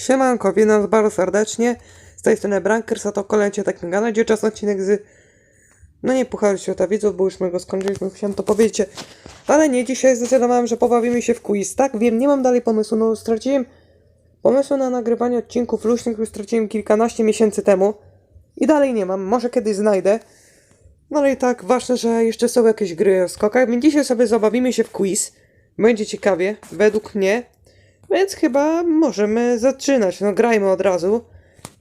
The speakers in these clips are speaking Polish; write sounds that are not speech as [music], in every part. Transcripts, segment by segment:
Siemanko, witam was bardzo serdecznie. Z tej strony Brankers, a to kolejny tak na kanale, gdzie czas odcinek z... No nie Pucharu Świata Widzów, bo już my go skończyliśmy, chciałem to powiedzieć. Ale nie, dzisiaj zdecydowałem, że pobawimy się w quiz. Tak, wiem, nie mam dalej pomysłu, no straciłem pomysłu na nagrywanie odcinków luźnych, już straciłem kilkanaście miesięcy temu. I dalej nie mam, może kiedyś znajdę. No ale i tak, ważne, że jeszcze są jakieś gry o skokach, więc dzisiaj sobie zabawimy się w quiz. Będzie ciekawie, według mnie. Więc chyba możemy zaczynać. No grajmy od razu.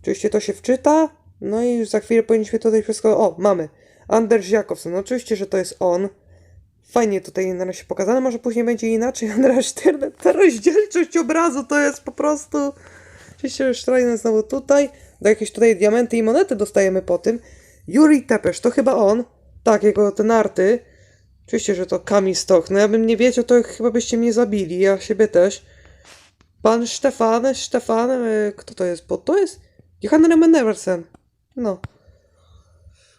Oczywiście to się wczyta. No i już za chwilę powinniśmy tutaj wszystko... O, mamy. Anders Jakobsen. Oczywiście, że to jest on. Fajnie tutaj na razie pokazane. Może później będzie inaczej. [laughs] Andrea Sztyrne. Ta rozdzielczość obrazu to jest po prostu... Oczywiście Sztrajner znowu tutaj. Do jakieś tutaj diamenty i monety dostajemy po tym. Juri Tepesz, to chyba on. Tak, jego te narty. Oczywiście, że to Kamil Stoch. No ja bym nie wiedział, to chyba byście mnie zabili. Ja siebie też. Pan Stefan, Stefan, e, kto to jest? Bo to jest Johan Remeneversen. No.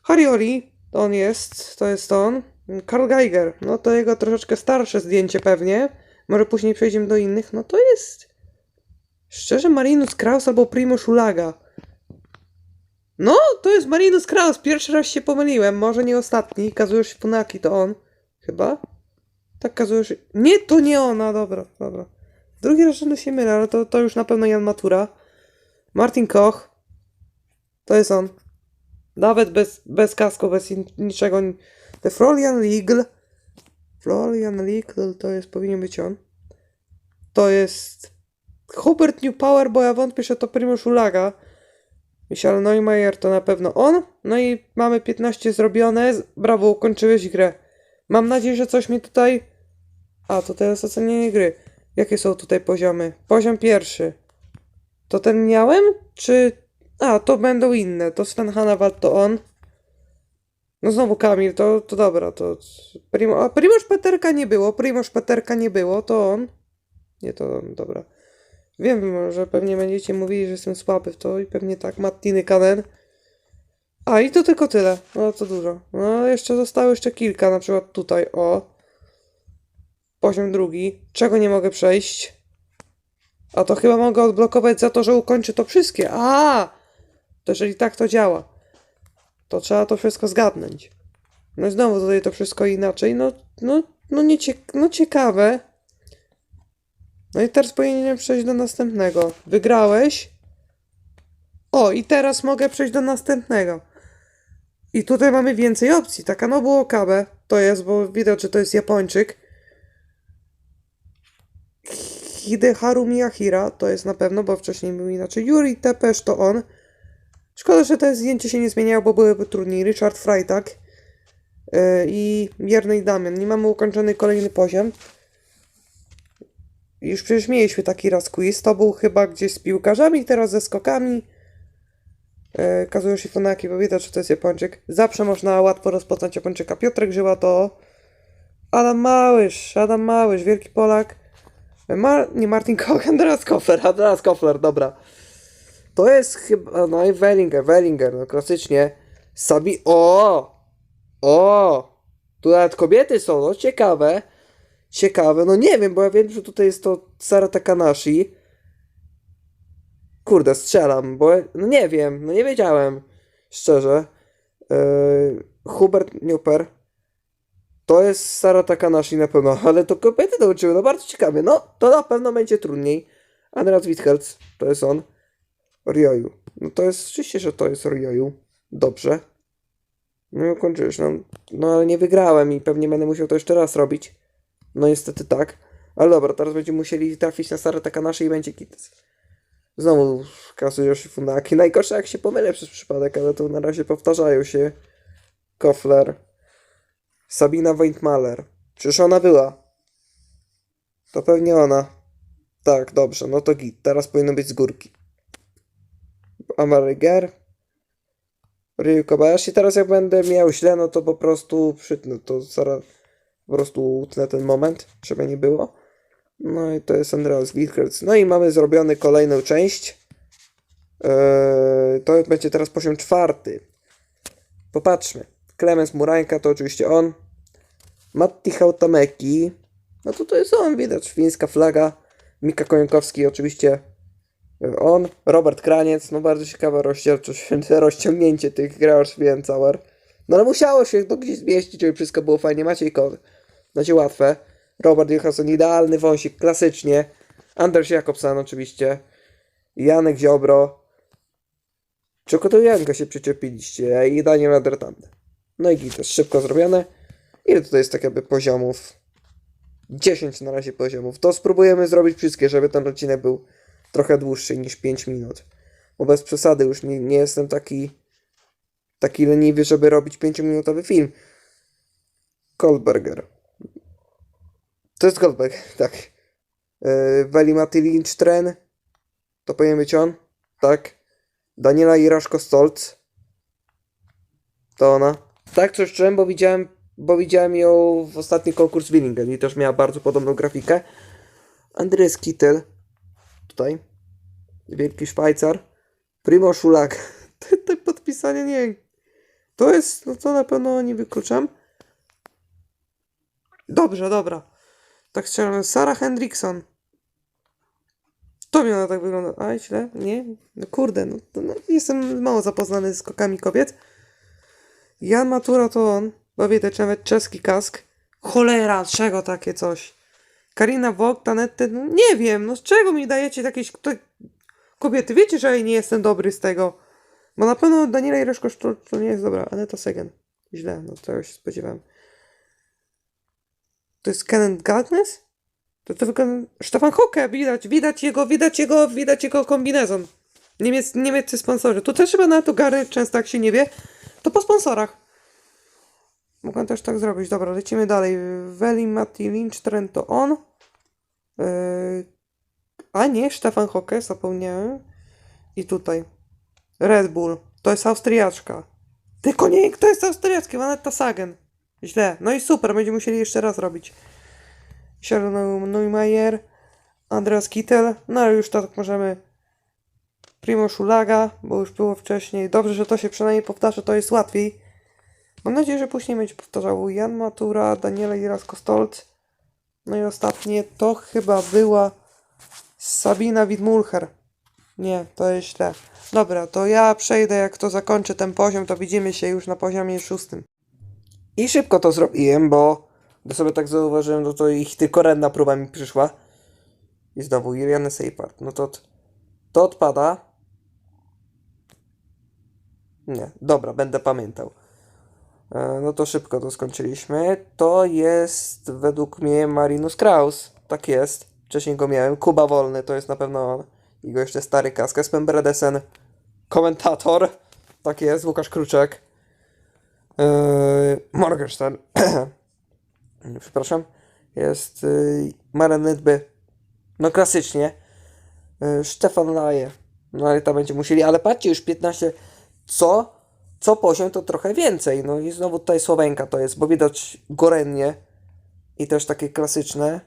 Harioli, to on jest, to jest on. Karl Geiger, no to jego troszeczkę starsze zdjęcie pewnie. Może później przejdziemy do innych. No to jest... Szczerze, Marinus Kraus albo Primoz Ulaga. No, to jest Marinus Kraus. Pierwszy raz się pomyliłem. Może nie ostatni. Kazuyoshi Funaki to on. Chyba? Tak, Kazuyoshi... Nie, to nie ona. Dobra, dobra. Drugi raz rzędu się mylę, ale to, to już na pewno Jan Matura. Martin Koch. To jest on. Nawet bez, bez kasku, bez niczego. The Florian Leagle. Florian Leagle to jest, powinien być on. To jest Hubert New Power, bo ja wątpię, że to Primoz Ulaga. Michel Neumayer to na pewno on. No i mamy 15 zrobione. Brawo, ukończyłeś grę. Mam nadzieję, że coś mi tutaj... A, to teraz ocenienie gry. Jakie są tutaj poziomy? Poziom pierwszy. To ten miałem? Czy... A, to będą inne. To Sven Hannawald to on. No znowu Kamil, to, to dobra, to... Primo... A Primoż Peterka nie było, Primoż Peterka nie było, to on. Nie, to on, dobra. Wiem, że pewnie będziecie mówili, że jestem słaby w to i pewnie tak. Mattiny Kanen. A, i to tylko tyle. No, to dużo. No, jeszcze zostało jeszcze kilka, na przykład tutaj, o. Poziom drugi. Czego nie mogę przejść? A to chyba mogę odblokować za to, że ukończy to wszystkie. A! To jeżeli tak to działa, to trzeba to wszystko zgadnąć. No i znowu tutaj to wszystko inaczej. No, no, no, nie cie no ciekawe. No i teraz powinienem przejść do następnego. Wygrałeś. O, i teraz mogę przejść do następnego. I tutaj mamy więcej opcji. Taka Nobu Okabe to jest, bo widać, że to jest Japończyk. Hideharu Miyahira to jest na pewno, bo wcześniej był inaczej. Yuri Tepesz to on. Szkoda, że te zdjęcie się nie zmieniało, bo byłyby trudniej. Richard Freitag yy, i Miernej Damian. Nie mamy ukończony kolejny poziom. Już przecież mieliśmy taki raz quiz. To był chyba gdzieś z piłkarzami, teraz ze skokami. Yy, Kazuyoshi Funaki, bo widać, że to jest Japończyk. Zawsze można łatwo rozpoznać Japończyka. Piotrek Żyła to Adam Małysz, Adam Małysz, wielki Polak. Mar nie Martin Koch, Andreas Kofler, Andreas dobra. To jest chyba, no i Wellinger, Wellinger, no klasycznie. Sabi, o! O! Tu nawet kobiety są, no ciekawe. Ciekawe, no nie wiem, bo ja wiem, że tutaj jest to Sara Takanashi. Kurde, strzelam, bo no nie wiem, no nie wiedziałem, szczerze. Yy, Hubert Newper. To jest Sara Takanashi na pewno, [laughs] ale to kobiety nauczyły, no bardzo ciekawie. No, to na pewno będzie trudniej. Andreas Witherz, to jest on. Ryoyu. No to jest, oczywiście, że to jest Ryoyu. Dobrze. No i ukończyłeś, no, no ale nie wygrałem i pewnie będę musiał to jeszcze raz robić. No niestety tak. Ale dobra, teraz będziemy musieli trafić na Sarę Takanashi i będzie kites. Znowu Kazuyoshi Funaki. Najgorsze jak się pomylę przez przypadek, ale to na razie powtarzają się. Kofler. Sabina Weintmaler. Czyż ona była? To pewnie ona. Tak, dobrze, no to git. Teraz powinno być z górki. Amaryger. Ryu Kobayashi. Teraz jak będę miał źle, no to po prostu przytnę to zaraz po prostu utnę ten moment, żeby nie było. No i to jest Andreas Witherz. No i mamy zrobiony kolejną część. Eee, to będzie teraz poziom czwarty. Popatrzmy. Klemens Murańka to oczywiście on. Matti Hautameki. No to to jest on, widać. Fińska flaga. Mika Kojankowski oczywiście. On, Robert Kraniec, no bardzo ciekawe rozdzielczość, [laughs] rozciągnięcie tych Gregor Schwienzauer. No ale musiało się to gdzieś zmieścić, żeby wszystko było fajnie. Maciej Kot, znacie łatwe. Robert Johansson, idealny wąsik, klasycznie. Anders Jakobsen oczywiście. Janek Ziobro. Czego to Janka się przyczepiliście? I Daniel Adretandy. No i git, jest szybko zrobione. Ile tutaj jest tak jakby poziomów? 10 na razie poziomów. To spróbujemy zrobić wszystkie, żeby ten odcinek był trochę dłuższy niż 5 minut. Bo bez przesady już nie, nie jestem taki taki leniwy, żeby robić 5-minutowy film. Goldberger. To jest Goldberg, [laughs] tak. Yy, Weli Mati Lynch Tren. To powinien być on, tak. Daniela Iraszko-Stolc. To ona. Tak, coś czułem, bo widziałem, bo widziałem ją w ostatni konkurs Willingen i też miała bardzo podobną grafikę. Andres Kittel. Tutaj. Wielki Szwajcar. Primo Szulak. [laughs] Te, te podpisanie nie. To jest, no to na pewno nie wykluczam. Dobrze, dobra. Tak strzelam. Sarah Hendrickson. To miała tak wygląda. A, źle? Nie? No kurde, no, no jestem mało zapoznany z skokami kobiet. Jan Matura to on, bo widać nawet czeski kask. Cholera, czego takie coś? Karina Wok, Tanette, no nie wiem, no z czego mi dajecie jakieś kto- kobiety? Wiecie, że ja nie jestem dobry z tego. Bo na pewno Daniela Jereszko to, to nie jest dobra. Aneta Segen. Źle, no tego się spodziewałem. To jest Kenneth Galkness? To to wygląda... Stefan Hocke, widać, widać jego, widać jego, widać jego kombinezon. Niemiec, niemieccy sponsorzy. Tu też chyba na to Gary często jak się nie wie, to po sponsorach. Mogę też tak zrobić. Dobra, lecimy dalej. Weli Mati Lynch, to on. Yy... A nie, Stefan Hocke, zapomniałem. I tutaj. Red Bull. To jest Austriaczka. Tylko nie, kto jest Austriacki? Vanetta Sagen. Źle. No i super, będziemy musieli jeszcze raz robić. Sharon Neumayer, Andreas Kittel. No już tak możemy. Primo Szulaga, bo już było wcześniej. Dobrze, że to się przynajmniej powtarza, to jest łatwiej. Mam nadzieję, że później będzie powtarzał Jan Matura, Daniela Irasko-Stolc. No i ostatnie to chyba była Sabina Widmulcher. Nie, to jest źle. Dobra, to ja przejdę, jak to zakończę ten poziom, to widzimy się już na poziomie szóstym. I szybko to zrobiłem, bo gdy sobie tak zauważyłem, no to ich tylko jedna próba mi przyszła. I znowu Juliany Seipart. No to to odpada. Nie, dobra, będę pamiętał. E, No to szybko to skończyliśmy. To jest według mnie Marinus Kraus. Tak jest. Wcześniej go miałem. Kuba Wolny to jest na pewno on. I go jeszcze stary kask. Espen Bredesen. Komentator. Tak jest. Łukasz Kruczek. Yy, Morgenstern. [clears throat] Przepraszam. Jest yy, Maren. No klasycznie. Yy, Stefan Laje. No ale to będzie musieli. Ale patrzcie, już 15. Co? Co poziom to trochę więcej. No i znowu tutaj Słowenka to jest, bo widać gorennie. I też takie klasyczne.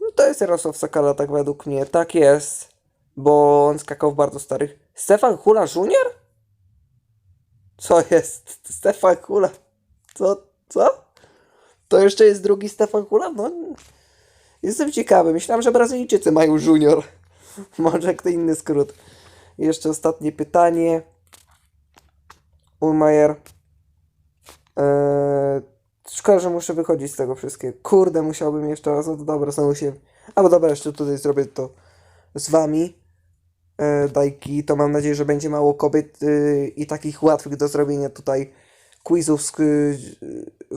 No to jest Jarosław Sakala, tak według mnie. Tak jest. Bo on skakał w bardzo starych. Stefan Hula Junior? Co jest? Stefan Hula. Co? Co? To jeszcze jest drugi Stefan Hula? No. Jestem ciekawy. Myślałem, że Brazylijczycy mają junior. [laughs] Może kto inny skrót. Jeszcze ostatnie pytanie. Ulmajer. Eee, szkoda, że muszę wychodzić z tego wszystkiego. Kurde, musiałbym jeszcze raz. No to dobra, znowu się. Albo dobra, jeszcze tutaj zrobię to z wami. E, dajki, to mam nadzieję, że będzie mało kobiet y, i takich łatwych do zrobienia tutaj quizów z y,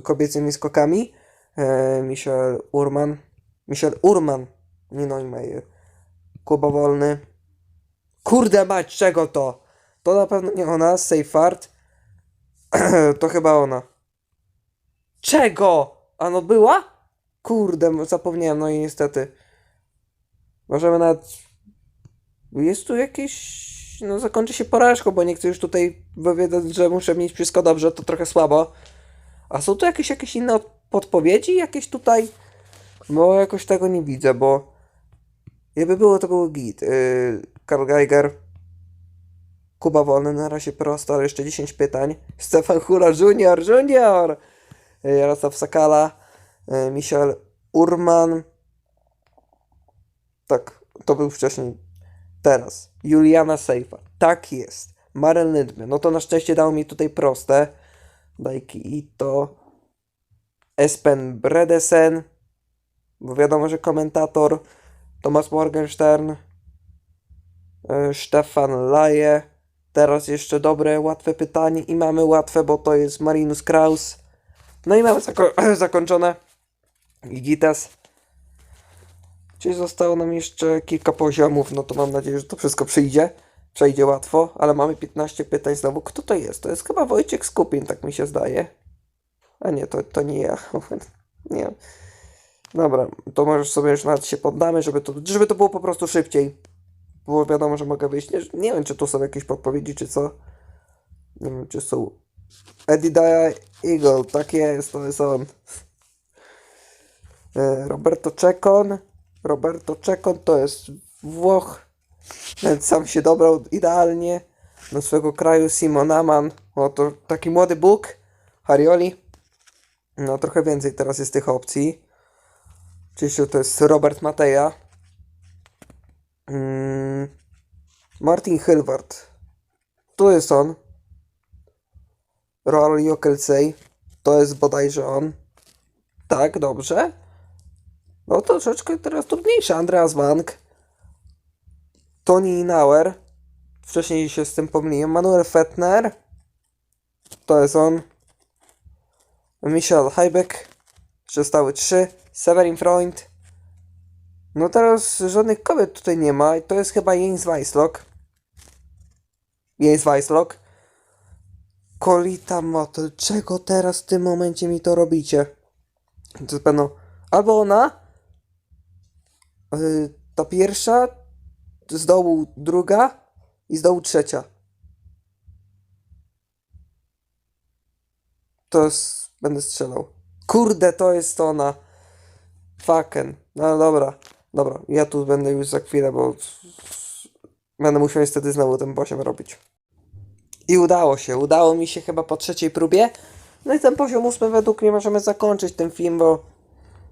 kobiecymi skokami. E, Michel Urman. Michel Urman, nie Neumayer. Kuba Wolny. Kurde mać, czego to? To na pewno nie ona, Seyfart. [clears throat] to chyba ona. Czego? A no była? Kurde, zapomniałem, no i niestety. Możemy nawet... Jest tu jakieś... No zakończy się porażką, bo nie chcę już tutaj wypowiadać, że muszę mieć wszystko dobrze, to trochę słabo. A są tu jakieś, jakieś inne od- podpowiedzi? Jakieś tutaj... Bo jakoś tego nie widzę, bo... Jakby było, to był git. Yy, Karl Geiger. Kuba Wolny na razie prosto, ale jeszcze 10 pytań. Stefan Hula Junior, Junior! Jarosław Sakala. Yy, Michel Urman. Tak, to był wcześniej. Teraz, Juliana Seifa. Tak jest. Maren Lindby. No to na szczęście dało mi tutaj proste. Daiki Ito. Espen Bredesen. Bo wiadomo, że komentator. Thomas Morgenstern. E, Stefan Laje. Teraz jeszcze dobre, łatwe pytanie. I mamy łatwe, bo to jest Marinus Kraus. No i mamy zako- [clears throat] zakończone. Gigitas. Czyli zostało nam jeszcze kilka poziomów, no to mam nadzieję, że to wszystko przyjdzie. Przejdzie łatwo, ale mamy 15 pytań znowu. Kto to jest? To jest chyba Wojciech Skupin, tak mi się zdaje. A nie, to, to nie ja. [laughs] nie. Dobra, to możesz sobie już nawet się poddamy, żeby to, żeby to było po prostu szybciej. Było wiadomo, że mogę wyjść. Nie, nie wiem, czy tu są jakieś podpowiedzi, czy co. Nie wiem, czy są. Edidia Eagle, tak jest, to jest on. E, Roberto Czekon. Roberto Czekon to jest Włoch, więc sam się dobrał idealnie do swego kraju. Simon Aman, no to taki młody Bóg. Harioli. No trochę więcej teraz jest tych opcji. Oczywiście to jest Robert Mateja. Mm, Martin Hilvard. Tu jest on. Roal Jokelsey. To jest bodajże on. Tak, dobrze. No to troszeczkę teraz trudniejsze. Andreas Bank. Tony Nauer. Wcześniej się z tym pomyliłem. Manuel Fettner. To jest on. Michel Heibeck. Zostały trzy. Severin Freund. No teraz żadnych kobiet tutaj nie ma. To jest chyba Jens Weislock. Jens Weislock. Kolita Motel. Czego teraz w tym momencie mi to robicie? To pewno albo ona, yy, ta pierwsza, z dołu druga i z dołu trzecia. To jest, będę strzelał. Kurde, to jest ona. Fucken. No dobra, dobra. Ja tu będę już za chwilę, bo będę musiał niestety znowu ten poziom robić. I udało się, udało mi się chyba po trzeciej próbie. No i ten poziom ósmy według mnie możemy zakończyć ten film, bo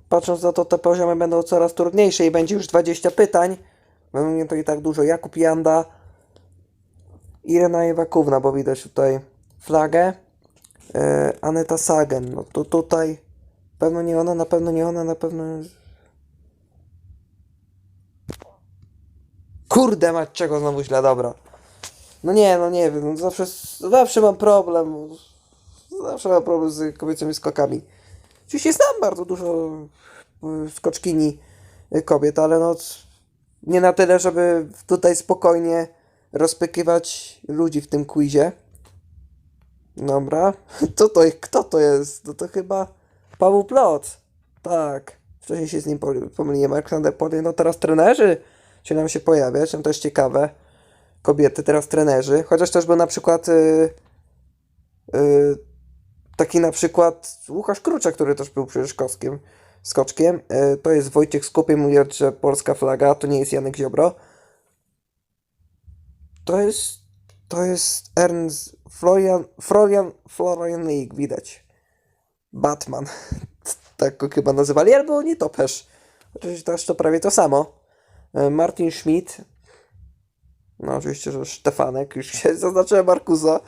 patrząc na to, te poziomy będą coraz trudniejsze i będzie już 20 pytań. Będą mnie to i tak dużo. Jakub Janda, Irena Iwakówna, bo widać tutaj flagę. E, Aneta Sagen, no to tutaj pewno nie ona, na pewno nie ona, na pewno... Kurde mać, czego znowu źle, dobra. No nie, no nie wiem, no zawsze, zawsze mam problem. Zawsze mam problem z kobiecymi skokami. Oczywiście znam bardzo dużo y, skoczkini y, kobiet, ale no nie na tyle, żeby tutaj spokojnie rozpykiwać ludzi w tym quizie. Dobra. [laughs] Co to, kto to jest? No to chyba Paweł Plot. Tak. Wcześniej się z nim pomyliłem. Aleksander Poly. No teraz trenerzy się nam się pojawiać. No to jest ciekawe. Kobiety, teraz trenerzy. Chociaż też był na przykład y, y, taki na przykład Łukasz Kruczek, który też był przecież koskiem, skoczkiem. Y, to jest Wojciech Skupie, mówiąc, że polska flaga, to nie jest Janek Ziobro. To jest, to jest Ernst Florian, Florian, Florian widać. Batman. [laughs] tak go chyba nazywali, albo nie topesz. Oczywiście też to prawie to samo. Y, Martin Schmidt. No oczywiście, że Sztefanek, już się [laughs] zaznaczyłem Markuza.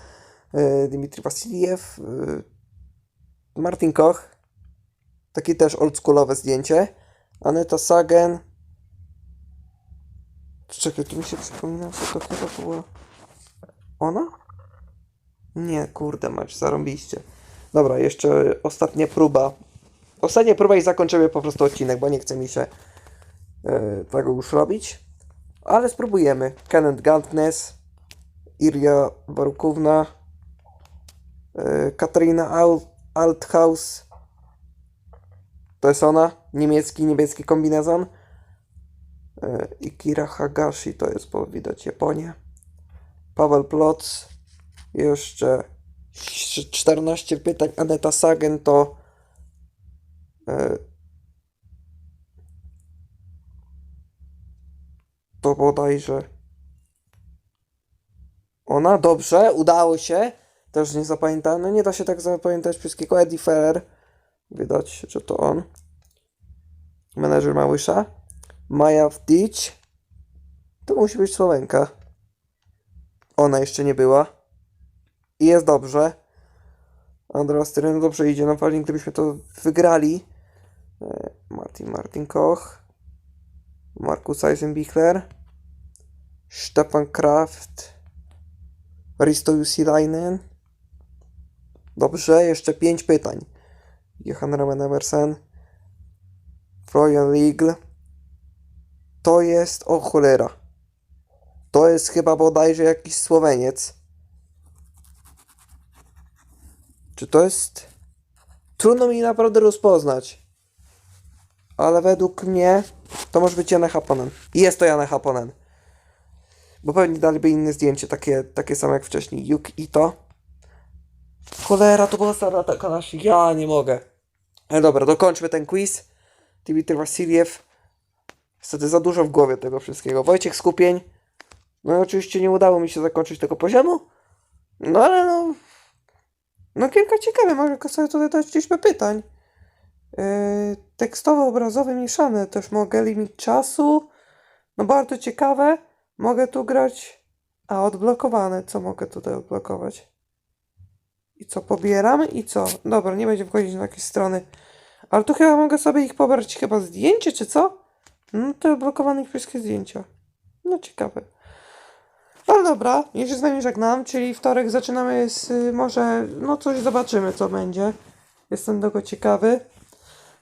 Y, Dmitry Wasiliew. y, Martin Koch. Takie też oldschoolowe zdjęcie. Aneta Sagen. Czekaj, tu mi się przypomina, że to chyba była ona? Nie, kurde mać, zarąbiście. Dobra, jeszcze ostatnia próba. Ostatnia próba i zakończymy po prostu odcinek, bo nie chce mi się e, tego już robić. Ale spróbujemy. Kenneth Gantnes, Iria Warukówna, e, Katarina Al Althaus. To jest ona. Niemiecki, niebieski kombinezon. E, Ikira Hagashi to jest, bo widać Japonię. Paweł Ploc. Jeszcze ś- 14 pytań. Aneta Sagen to to bodajże ona. Dobrze, udało się. Też nie zapamiętałem. No nie da się tak zapamiętać wszystkiego. Eddie Ferrer. Widać, że to on. Menedżer Małysza. Maja Wdić. To musi być Słowenka. Ona jeszcze nie była. I jest dobrze. Andrea Styren dobrze idzie. No pewnie gdybyśmy to wygrali. E, Martin Martin Koch. Markus Eisenbichler. Stefan Kraft. Risto Jusilainen. Dobrze, jeszcze pięć pytań. Johan Roman Emerson. Florian Leagle. To jest, o cholera. To jest chyba bodajże jakiś Słoweniec. Czy to jest... Trudno mi naprawdę rozpoznać. Ale według mnie to może być Janne Haponen. Jest to Janne Haponen. Bo pewnie daliby inne zdjęcie, takie, takie same jak wcześniej. Juk i to. Cholera, to była stara taka nasza. Ja nie mogę. Ale dobra, dokończmy ten quiz. Dimitri Wasiliew. Niestety za dużo w głowie tego wszystkiego. Wojciech Skupień. No i oczywiście nie udało mi się zakończyć tego poziomu. No ale no... No kilka ciekawych, mogę sobie tutaj dać liczbę pytań. Yy, tekstowe, obrazowe, mieszane też mogę. Limit czasu. No bardzo ciekawe. Mogę tu grać... A, odblokowane. Co mogę tutaj odblokować? I co, pobieram? I co? Dobra, nie będziemy wchodzić na jakieś strony. Ale tu chyba mogę sobie ich pobrać chyba zdjęcie, czy co? No to odblokowane wszystkie zdjęcia. No ciekawe. Ale dobra, już się z nami żegnam, czyli wtorek zaczynamy z y, może, no coś zobaczymy co będzie. Jestem tego ciekawy.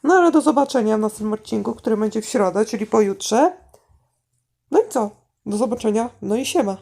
No ale do zobaczenia w następnym odcinku, który będzie w środę, czyli pojutrze. No i co? Do zobaczenia, no i siema.